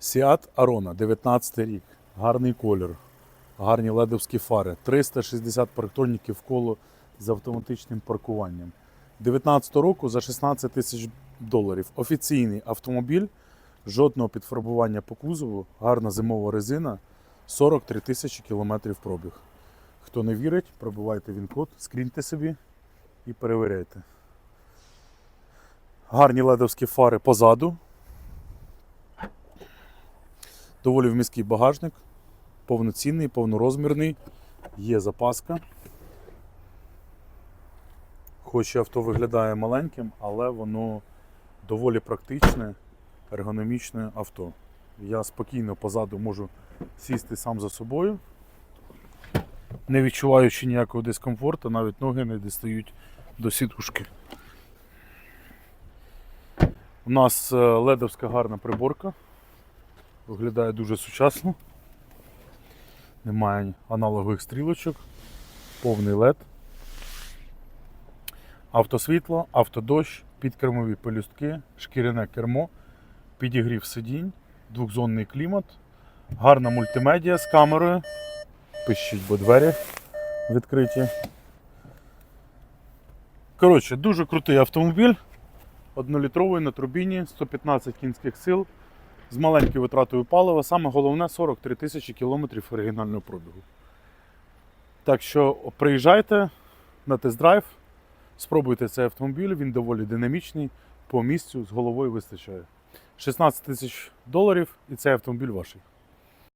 Seat Arona, 19 рік. Гарний колір. Гарні ледовські фари. 360 парктроніків коло з автоматичним паркуванням. 19 року за 16 тисяч доларів. Офіційний автомобіль, жодного підфарбування по кузову, гарна зимова резина, 43 тисячі кілометрів пробіг. Хто не вірить, пробивайте він код, скріньте собі і перевіряйте. Гарні ледовські фари позаду. Доволі вмісткий багажник, повноцінний, повнорозмірний, є запаска. Хоч авто виглядає маленьким, але воно доволі практичне, ергономічне авто. Я спокійно позаду можу сісти сам за собою, не відчуваючи ніякого дискомфорту, навіть ноги не дістають до сідушки. У нас е, ледовська гарна приборка. Виглядає дуже сучасно. Немає аналогових стрілочок, повний LED. Автосвітло, автодощ, підкермові пелюстки, шкіряне кермо, підігрів сидінь, двохзонний клімат, гарна мультимедіа з камерою. Пишіть, бо двері відкриті. Коротше, дуже крутий автомобіль. Однолітровий на турбіні, 115 кінських сил, з маленькою витратою палива. Саме головне 43 тисячі кілометрів оригінального пробігу. Так що приїжджайте на тест-драйв, спробуйте цей автомобіль, він доволі динамічний, по місцю з головою вистачає. 16 тисяч доларів і цей автомобіль ваш.